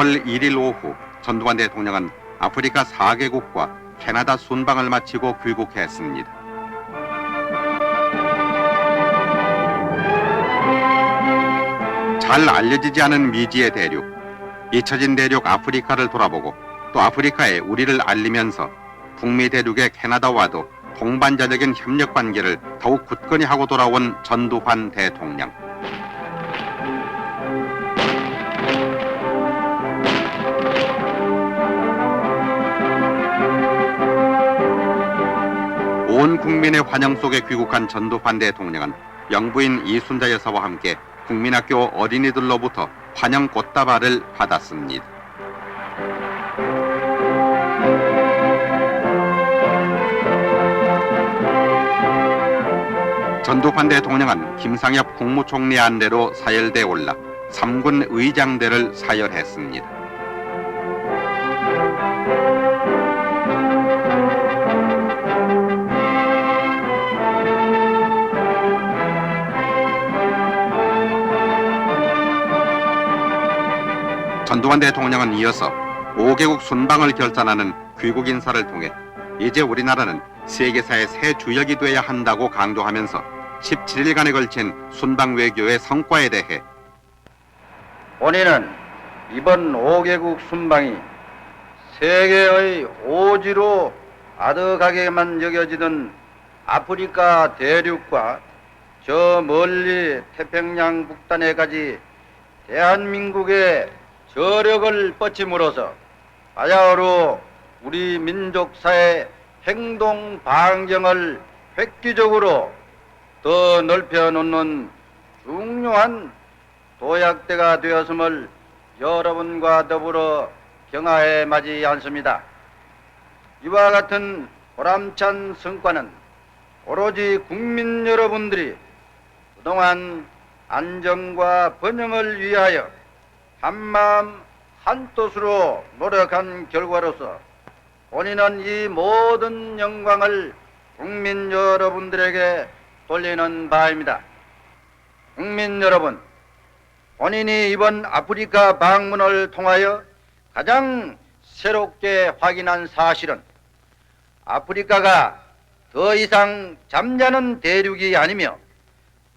5월 1일 오후 전두환 대통령은 아프리카 4개국과 캐나다 순방을 마치고 귀국했습니다. 잘 알려지지 않은 미지의 대륙, 잊혀진 대륙 아프리카를 돌아보고 또 아프리카에 우리를 알리면서 북미 대륙의 캐나다와도 동반자적인 협력 관계를 더욱 굳건히 하고 돌아온 전두환 대통령. 온 국민의 환영 속에 귀국한 전두환 대통령은 영부인 이순자 여사와 함께 국민학교 어린이들로부터 환영 꽃다발을 받았습니다. 전두환 대통령은 김상엽 국무총리 안대로 사열대에 올라 삼군 의장대를 사열했습니다. 전두환 대통령은 이어서 5개국 순방을 결산하는 귀국 인사를 통해 이제 우리나라는 세계사의 새 주역이 돼야 한다고 강조하면서 17일간에 걸친 순방 외교의 성과에 대해 본인은 이번 5개국 순방이 세계의 오지로 아득하게만 여겨지던 아프리카 대륙과 저 멀리 태평양 북단에까지 대한민국의 저력을 뻗침으로써 바야흐로 우리 민족사의 행동 반경을 획기적으로 더 넓혀 놓는 중요한 도약대가 되었음을 여러분과 더불어 경하에 맞이 않습니다. 이와 같은 보람찬 성과는 오로지 국민 여러분들이 그동안 안정과 번영을 위하여 한마음 한뜻으로 노력한 결과로서 본인은 이 모든 영광을 국민 여러분들에게 돌리는 바입니다. 국민 여러분, 본인이 이번 아프리카 방문을 통하여 가장 새롭게 확인한 사실은 아프리카가 더 이상 잠자는 대륙이 아니며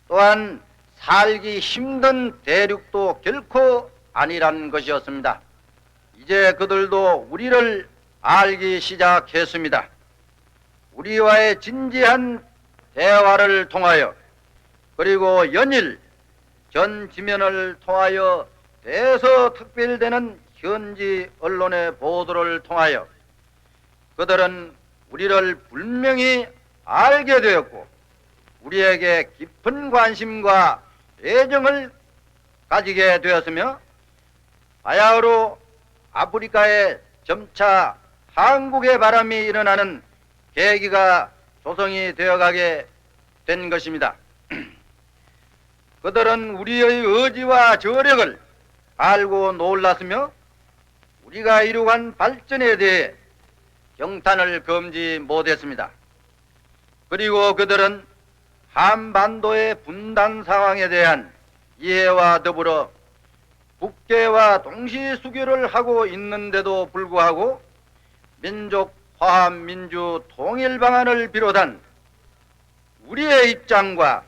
또한 살기 힘든 대륙도 결코 아니란 것이었습니다. 이제 그들도 우리를 알기 시작했습니다. 우리와의 진지한 대화를 통하여 그리고 연일 전 지면을 통하여 대서특별되는 현지 언론의 보도를 통하여 그들은 우리를 분명히 알게 되었고 우리에게 깊은 관심과 애정을 가지게 되었으며 바야흐로 아프리카에 점차 한국의 바람이 일어나는 계기가 조성이 되어가게 된 것입니다. 그들은 우리의 의지와 저력을 알고 놀랐으며 우리가 이루간 발전에 대해 경탄을 금지 못했습니다. 그리고 그들은 한반도의 분단 상황에 대한 이해와 더불어 국계와 동시 수교를 하고 있는데도 불구하고 민족 화합 민주 통일 방안을 비롯한 우리의 입장과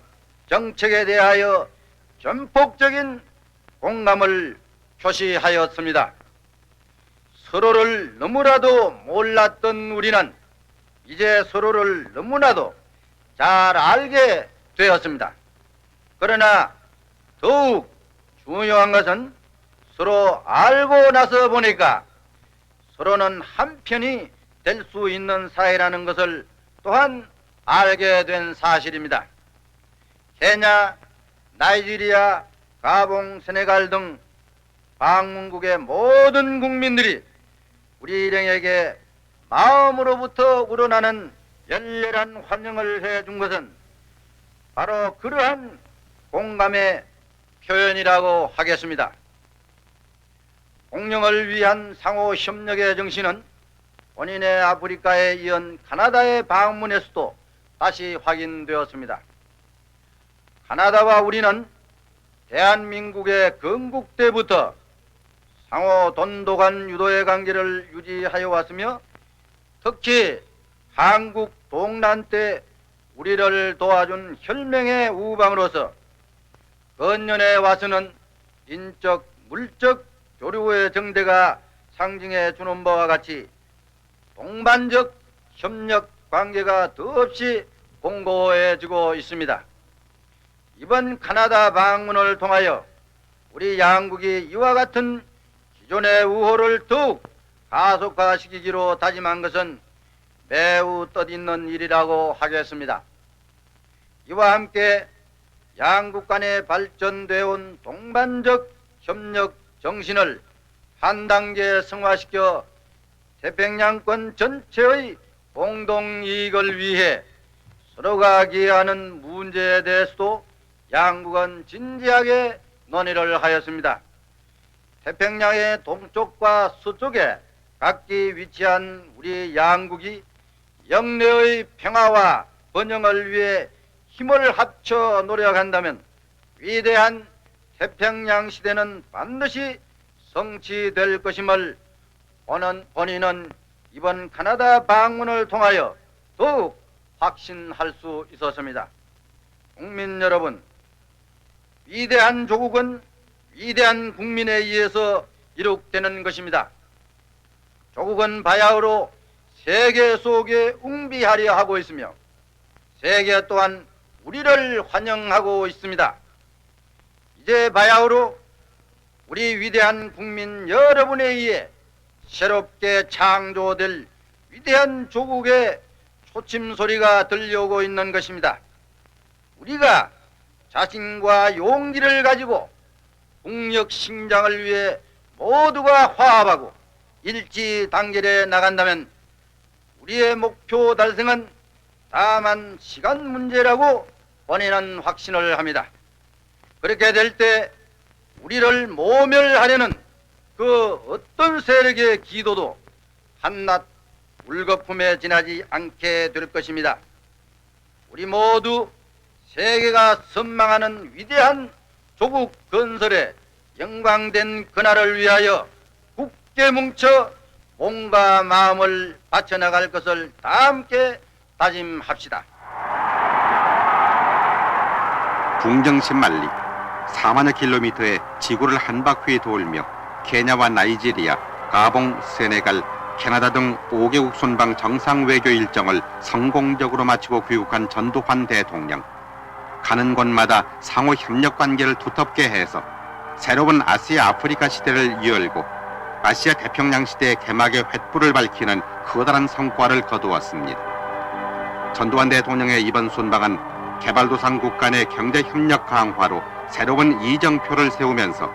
정책에 대하여 전폭적인 공감을 표시하였습니다. 서로를 너무나도 몰랐던 우리는 이제 서로를 너무나도 잘 알게 되었습니다. 그러나 더욱 중요한 것은 서로 알고 나서 보니까 서로는 한편이 될 수 있는 사이라는 것을 또한 알게 된 사실입니다. 케냐, 나이지리아, 가봉, 세네갈 등 방문국의 모든 국민들이 우리 일행에게 마음으로부터 우러나는 열렬한 환영을 해 준 것은 바로 그러한 공감의 표현이라고 하겠습니다. 공영을 위한 상호 협력의 정신은 본인의 아프리카에 이은 카나다의 방문에서도 다시 확인되었습니다. 카나다와 우리는 대한민국의 건국 때부터 상호 돈독한 유도의 관계를 유지하여 왔으며 특히 한국 동란 때 우리를 도와준 혈맹의 우방으로서 건년에 와서는 인적, 물적 교류의 정대가 상징해 주는 바와 같이 동반적 협력 관계가 더없이 공고해지고 있습니다. 이번 카나다 방문을 통하여 우리 양국이 이와 같은 기존의 우호를 더욱 가속화시키기로 다짐한 것은 매우 뜻있는 일이라고 하겠습니다. 이와 함께 양국 간에 발전되어 온 동반적 협력 정신을 한 단계 승화시켜 태평양권 전체의 공동 이익을 위해 서로가 기여하는 문제에 대해서도 양국은 진지하게 논의를 하였습니다. 태평양의 동쪽과 서쪽에 각기 위치한 우리 양국이 영내의 평화와 번영을 위해 힘을 합쳐 노력한다면 위대한 태평양 시대는 반드시 성취될 것임을 본은, 본인은 이번 카나다 방문을 통하여 더욱 확신할 수 있었습니다. 국민 여러분, 위대한 조국은 위대한 국민에 의해서 이룩되는 것입니다. 조국은 바야흐로 세계 속에 웅비하려 하고 있으며 세계 또한 우리를 환영하고 있습니다. 이제 바야흐로 우리 위대한 국민 여러분에 의해 새롭게 창조될 위대한 조국의 초침 소리가 들려오고 있는 것입니다. 우리가 자신과 용기를 가지고 국력 신장을 위해 모두가 화합하고 일치 단결해 나간다면 우리의 목표 달성은 다만 시간 문제라고 본인은 확신을 합니다. 그렇게 될 때 우리를 모멸하려는 그 어떤 세력의 기도도 한낱 물거품에 지나지 않게 될 것입니다. 우리 모두 세계가 선망하는 위대한 조국 건설에 영광된 그날을 위하여 굳게 뭉쳐 몸과 마음을 바쳐나갈 것을 다 함께 다짐합시다. 궁정신 만리 4만여 킬로미터의 지구를 한 바퀴 돌며 케냐와 나이지리아, 가봉, 세네갈, 캐나다 등 5개국 순방 정상 외교 일정을 성공적으로 마치고 귀국한 전두환 대통령. 가는 곳마다 상호 협력 관계를 두텁게 해서 새로운 아시아 아프리카 시대를 열고 아시아 태평양 시대의 개막의 횃불을 밝히는 커다란 성과를 거두었습니다. 전두환 대통령의 이번 순방은 개발도상국 간의 경제 협력 강화로 새로운 이정표를 세우면서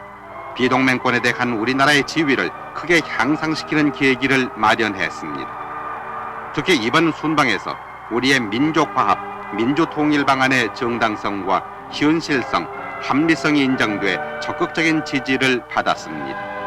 비동맹권에 대한 우리나라의 지위를 크게 향상시키는 계기를 마련했습니다. 특히 이번 순방에서 우리의 민족화합, 민주통일 방안의 정당성과 현실성, 합리성이 인정돼 적극적인 지지를 받았습니다.